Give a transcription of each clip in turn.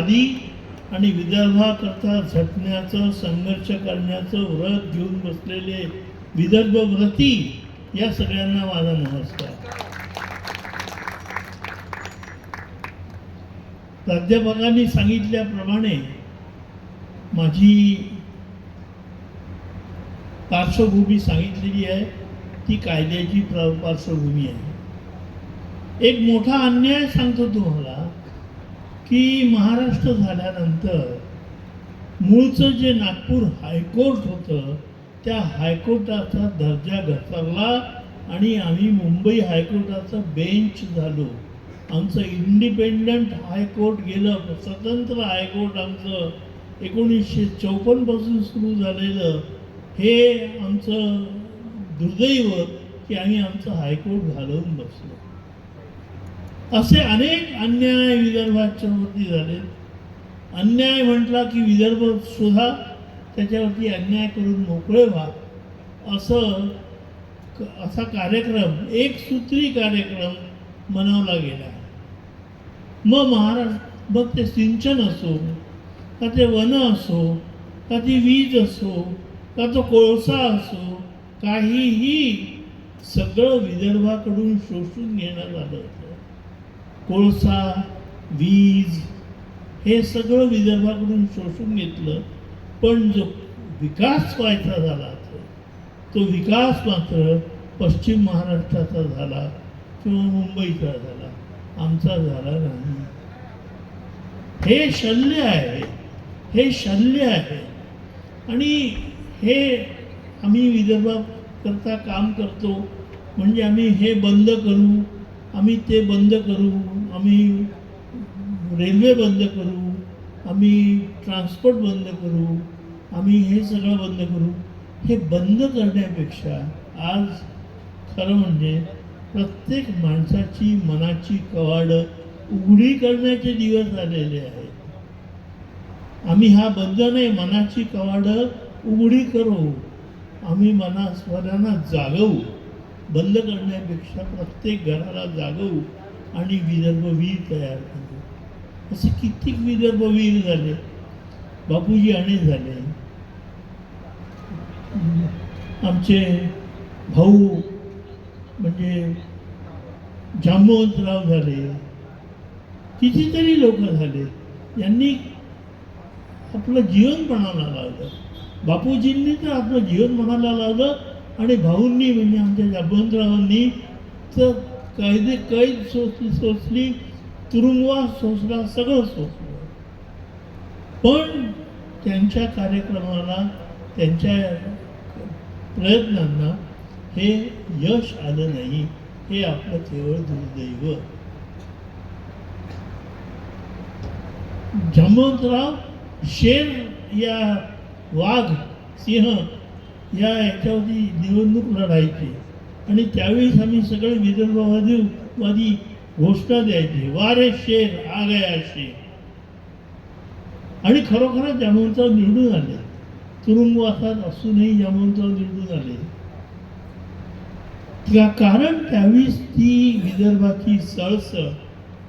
विदर्भवादी आणि विदर्भाकरता झटण्याचं संघर्ष करण्याचं व्रत घेऊन बसलेले विदर्भ व्रती या सगळ्यांना माझा नमस्कार. प्राध्यापकांनी सांगितल्याप्रमाणे माझी पार्श्वभूमी सांगितलेली आहे ती कायद्याची प्र पार्श्वभूमी आहे. एक मोठा अन्याय सांगतो तुम्हाला की महाराष्ट्र झाल्यानंतर मूळचं जे नागपूर हायकोर्ट होतं त्या हायकोर्टाचा दर्जा घसरला आणि आम्ही मुंबई हायकोर्टाचा बेंच झालो. आमचं इंडिपेंडंट हायकोर्ट गेलं स्वतंत्र हायकोर्ट आमचं एकोणीसशे चौपन्नपासून सुरू झालेलं. हे आमचं दुर्दैव की आम्ही आमचं हायकोर्ट घालवून बसलो. असे अनेक अन्याय विदर्भाच्या वरती झाले. अन्याय म्हटला की विदर्भ सुद्धा त्याच्यावरती अन्याय करून मोकळे व्हा. असं असा कार्यक्रम एक सूत्री कार्यक्रम मनवला गेला. मग महाराष्ट्र मग ते सिंचन असो का ते वन असो का ती वीज असो का तो कोळसा असो काहीही सगळं विदर्भाकडून शोषून घेण्यात आलं होतं. कोळसा वीज हे सगळं विदर्भाकडून शोषून घेतलं. पण जो विकास व्हायचा झाला तो- विकास मात्र पश्चिम महाराष्ट्राचा झाला किंवा मुंबईचा झाला. आमचा झाला नाही. हे शल्य आहे. हे शल्य आहे. आणि हे आम्ही विदर्भाकरता काम करतो. म्हणजे आम्ही हे बंद करू. आम्ही ते बंद करू आम्ही रेल्वे बंद करू आम्ही ट्रान्सपोर्ट बंद करू आम्ही हे सगळं बंद करू हे बंद करण्यापेक्षा आज खरं म्हणजे प्रत्येक माणसाची मनाची कवाडं उघडी करण्याचे दिवस आलेले आहेत. आम्ही हा बंद नाही मनाची कवाडं उघडी करू. आम्ही मनास्वरांना जागवू. बंद करण्यापेक्षा प्रत्येक घराला जागवू आणि विदर्भ वीर तयार करू. असे कित्येक विदर्भ वीर झाले. बापूजी आणि झाले. आमचे भाऊ म्हणजे जांबवंतराव झाले. कितीतरी लोक झाले. यांनी आपलं जीवन मनाला लावलं. बापूजींनी तर आपलं जीवन मनाला लावलं. आणि भाऊंनी म्हणजे आमच्या जांबवंतरावांनी तर कायदे कैद सोसली सोसली तुरुंगवास सोसला सगळं सोसलं. पण त्यांच्या कार्यक्रमाला त्यांच्या प्रयत्नांना हे यश आलं नाही हे आपलं केवळ दुर्दैव. जामवंतराव शेर या वाघ सिंह या याच्यावरती निवडणूक लढायची आणि त्यावेळेस आम्ही सगळे विदर्भवादी वादी घोषणा द्यायचे. वारे शेर आ गया शेर आणि खरोखरच जामवंतराव निवडून आले तुरुंगवासात असूनही जामवंतराव निवडून आले त्या- कारण त्यावेळेस ती विदर्भाची सळसळ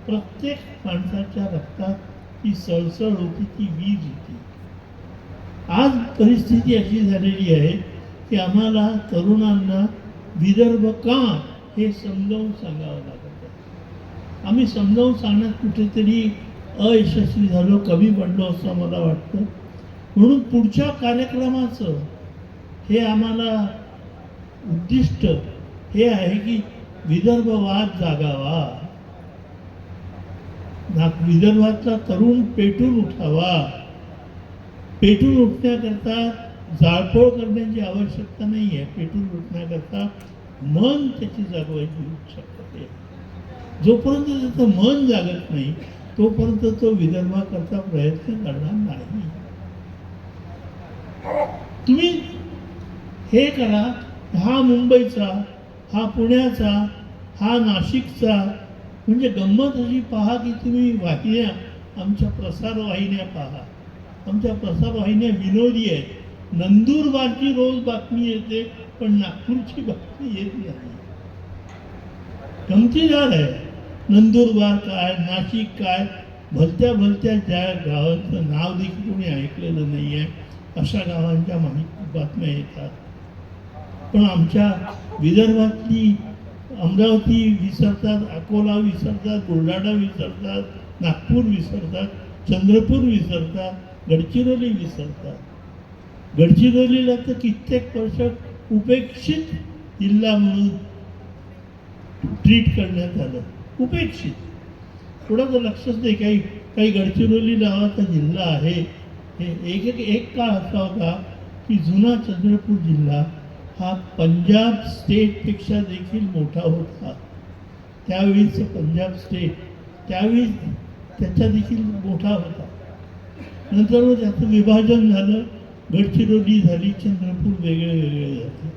प्रत्येक माणसाच्या रक्तात ती सळसळ होती ती वीज होती. आज परिस्थिती अशी झालेली आहे की आम्हाला तरुणांना विदर्भ का हे समजावून सांगावं लागत आहे. आम्ही समजावून सांगण्यात कुठेतरी अयशस्वी झालो कमी पडलो असं मला वाटतं. म्हणून पुढच्या कार्यक्रमाचं हे आम्हाला उद्दिष्ट हे आहे की विदर्भवाद जागावा. ना विदर्भातला तरुण पेटून उठावा. पेटून उठण्याकरता जाळपोळ करण्याची आवश्यकता नाही आहे पेटून उठण्याकरता मन त्याची जागवायची आवश्यकता आहे जोपर्यंत त्याचं मन जागत नाही तोपर्यंत तो विदर्भाकरता प्रयत्न करणार नाही. तुम्ही हे करा हा मुंबईचा हा पुण्याचा हा नाशिकचा म्हणजे गंमत अशी पहा की तुम्ही वाहिन्या आमच्या प्रसार वाहिन्या पहा. आमच्या प्रसारवाहिन्या विनोदी आहेत नंदुरबारची रोज बातमी येते पण नागपूरची बातमी येत नाही. गमतीदार आहे. नंदुरबार काय नाशिक काय भलत्या भलत्या ज्या गावांचं नाव देखील कोणी ऐकलेलं नाही आहे अशा गावांच्या माहिती बातम्या येतात. पण आमच्या विदर्भातली अमरावती विसरतात अकोला विसरतात बुलढाणा विसरतात नागपूर विसरतात चंद्रपूर विसरतात गडचिरोली विसरतात गडचिरोलीला तर कित्येक वर्ष उपेक्षित जिल्हा म्हणून ट्रीट करण्यात आलं. उपेक्षित. थोडं लक्षच नाही काही काही गडचिरोली नावाचा जिल्हा आहे. हे एक एक एक काळ असा होता की जुना चंद्रपूर जिल्हा हा पंजाब स्टेटपेक्षा देखील मोठा होता. त्यावेळीचं पंजाब स्टेट त्यावेळी त्याच्या देखील मोठा होता. नंतर मग त्याचं विभाजन झालं. गडचिरोली झाली चंद्रपूर वेगळे वेगळे झाले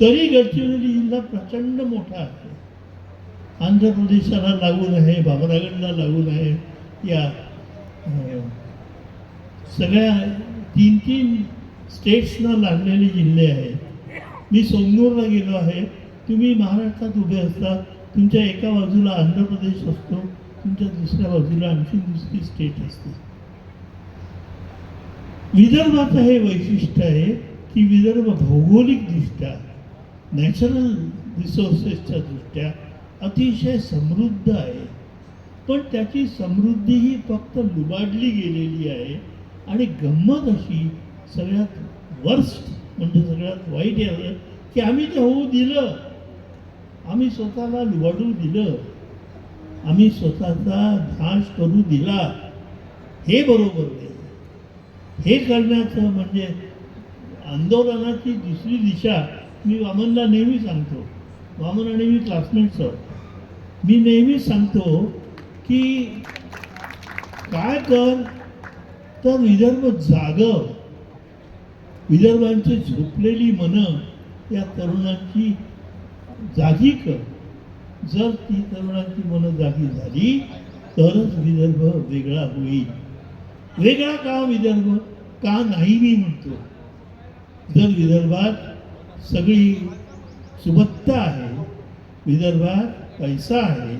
तरी गडचिरोली जिल्हा प्रचंड मोठा आहे. आंध्र प्रदेशाला लागून आहे भामरागडला लागून आहे. या सगळ्या तीन तीन स्टेट्सना लागलेले जिल्हे आहेत. मी सोंगूरला गेलो आहे. तुम्ही महाराष्ट्रात उभे असता तुमच्या एका बाजूला आंध्र प्रदेश असतो तुमच्या दुसऱ्या बाजूला आणखी दुसरी स्टेट असते. विदर्भाचं हे वैशिष्ट्य आहे की विदर्भ भौगोलिकदृष्ट्या नॅचरल रिसोर्सेसच्या दृष्ट्या अतिशय समृद्ध आहे. पण त्याची समृद्धी ही फक्त लुबाडली गेलेली आहे आणि गंमत अशी सगळ्यात वर्स्ट म्हणजे सगळ्यात वाईट हे आहे की आम्ही ते होऊ दिलं. आम्ही स्वतःला लुबाडू दिलं. आम्ही स्वतःचा नाश करू दिला. हे बरोबर नाही. हे करण्याचं म्हणजे आंदोलनाची दुसरी दिशा मी वामनला नेहमी सांगतो. वामन आणि मी क्लासमेट्स मी नेहमी सांगतो की काय कर तर विदर्भ जागव. विदर्भांची झोपलेली मनं या तरुणांची जागी कर. जर ती तरुणांची मनं जागी झाली तरच विदर्भ वेगळा होईल. वेगळा का विदर्भ का नाही मी म्हणतो. जर विदर्भात सगळी सुबत्ता आहे विदर्भात पैसा आहे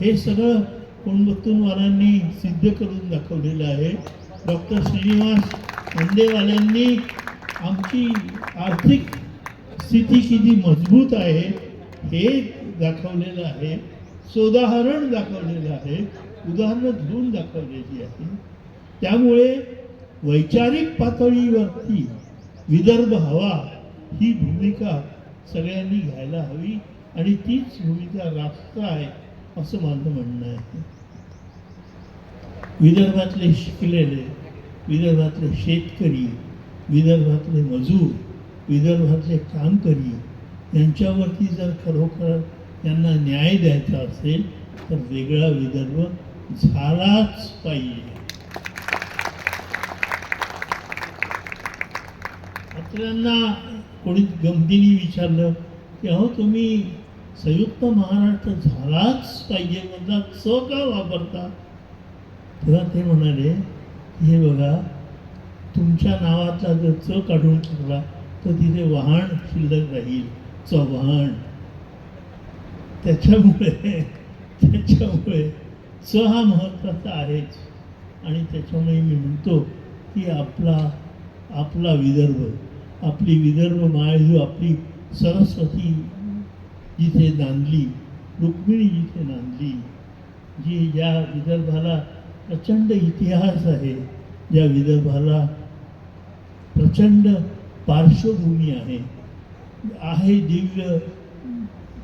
हे सगळं कोणबत्तूनवालांनी सिद्ध करून दाखवलेलं आहे. डॉक्टर श्रीनिवास मुंडेवाल्यांनी आमची आर्थिक स्थिती किती मजबूत आहे हे दाखवलेलं आहे. सोदाहरण दाखवलेलं आहे. उदाहरणं घेऊन दाखवलेली आहे. त्यामुळे वैचारिक पातळीवरती विदर्भ हवा ही भूमिका सगळ्यांनी घ्यायला हवी आणि तीच भूमिका रास्त आहे असं माझं म्हणणं आहे. विदर्भातले शिकलेले विदर्भातले शेतकरी विदर्भातले मजूर विदर्भातले कामकरी यांच्यावरती जर खरोखर यांना न्याय द्यायचा असेल तर वेगळा विदर्भ झालाच पाहिजे. अत्र्यांना कोणी गमतीने विचारलं की अहो तुम्ही संयुक्त महाराष्ट्र झालाच पाहिजे मधला च का वापरता? तेव्हा ते म्हणाले हे बघा तुमच्या नावातला जर च काढून टाकला तर तिथे वाहन शिल्लक राहील चव्हाण. त्याच्यामुळे त्याच्यामुळे च हा महत्त्वाचा आहेच. आणि त्याच्यामुळे मी म्हणतो की आपला आपला विदर्भ आपली विदर्भ मायजू आपली सरस्वती जिथे नांदली रुक्मिणी जिथे नांदली जी ज्या विदर्भाला प्रचंड इतिहास आहे ज्या विदर्भाला प्रचंड पार्श्वभूमी आहे. आहे दिव्य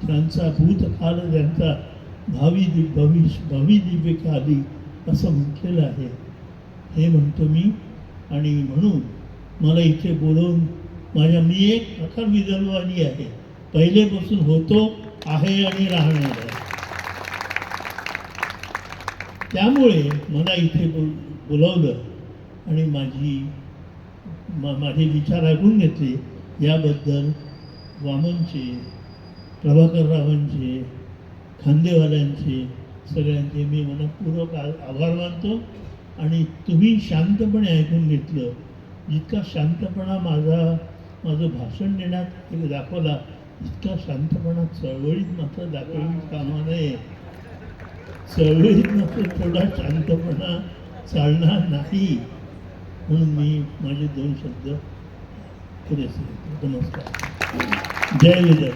त्यांचा भूतकाल त्यांचा भावी दि भविष्य भावी दिव्य काली असं म्हटलेलं आहे. हे म्हणतो मी आणि म्हणून मला इथे बोलवून माझ्या मी एक प्रखर विदर्भवादी आहे. पहिलेपासून होतो आहे आणि राहणार आहे. त्यामुळे मला इथे बोल बोलावलं आणि माझी मा माझे विचार ऐकून घेतले. याबद्दल वामनचे प्रभाकररावांचे खांदेवाल्यांचे सगळ्यांचे मी मनपूर्वक आभार मानतो. आणि तुम्ही शांतपणे ऐकून घेतलं. जितका शांतपणा माझा माझं भाषण देण्यात एक दाखवला. इतका शांतपणा चळवळीत मात्र दाखवली कामा नये. चळवळीत मात्र थोडा शांतपणा चालणार नाही. म्हणून मी माझे दोन शब्द पुरेसे नमस्कार. जय विजय.